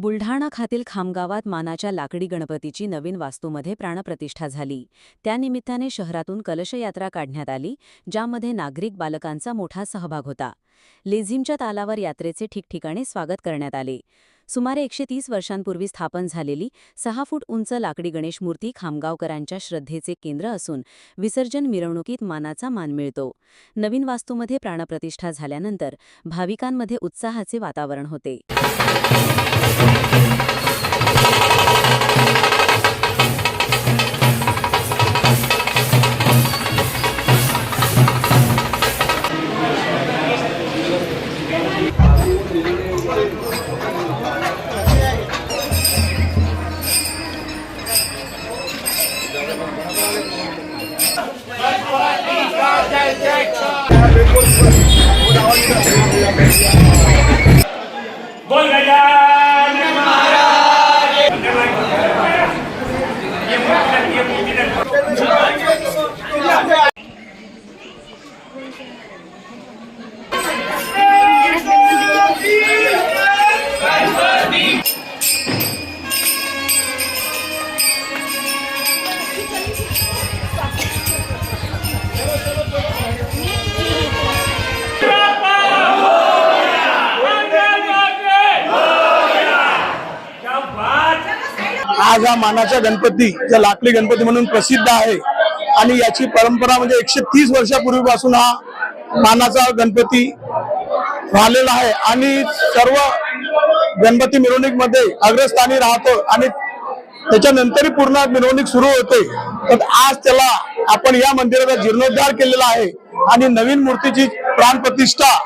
बुलढाणा खातील खामगावात मानाच्या लाकडी गणपतीची नवीन वास्तूमध्ये प्राणप्रतिष्ठा झाली. त्यानिमित्ताने शहरातून कलशयात्रा काढण्यात आली ज्यामध्ये नागरिक बालकांचा मोठा सहभाग होता. लेझिमच्या तालावर यात्रेचे ठिकठिकाणी स्वागत करण्यात आले. सुमारे एकशे तीस वर्षांपूर्वी स्थापन झालेली सहा फूट उंच लाकडी गणेश मूर्ती खामगावकरांच्या श्रद्धेचे केंद्र असून विसर्जन मिरवणुकीत मानाचा मान मिळतो. नवीन वास्तूमध्ये प्राणप्रतिष्ठा झाल्यानंतर भाविकांमध्ये उत्साहाचे वातावरण होते. Gol gallar! आज हा मानाचा गणपती जो लाकडी गणपती म्हणून प्रसिद्ध आहे. आणि याची परंपरा म्हणजे एकशे तीस वर्षापूर्वीपासून हा मानाचा गणपती राहिलेला आहे. आणि सर्व गणपती मिरवणुकीमध्ये अग्रस्थानी राहतो आणि त्याच्यानंतरही पूर्ण मिरवणूक सुरू होते. तर आज त्याला आपण या मंदिराचा जीर्णोद्धार केलेला आहे आणि नवीन मूर्तीची प्राणप्रतिष्ठा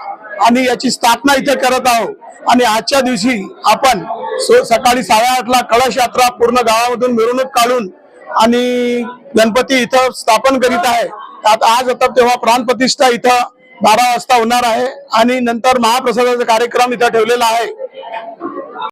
आणि याची स्थापना इथे करत आहोत. आणि आजच्या दिवशी आपण सो- सकाळी साडेआठला कळश यात्रा पूर्ण गावामधून मिरवणूक काढून आणि गणपती इथं स्थापन करीत आहे. आता आज आता तेव्हा प्राणप्रतिष्ठा इथं बारा वाजता होणार आहे आणि नंतर महाप्रसादाचा कार्यक्रम इथं ठेवलेला आहे.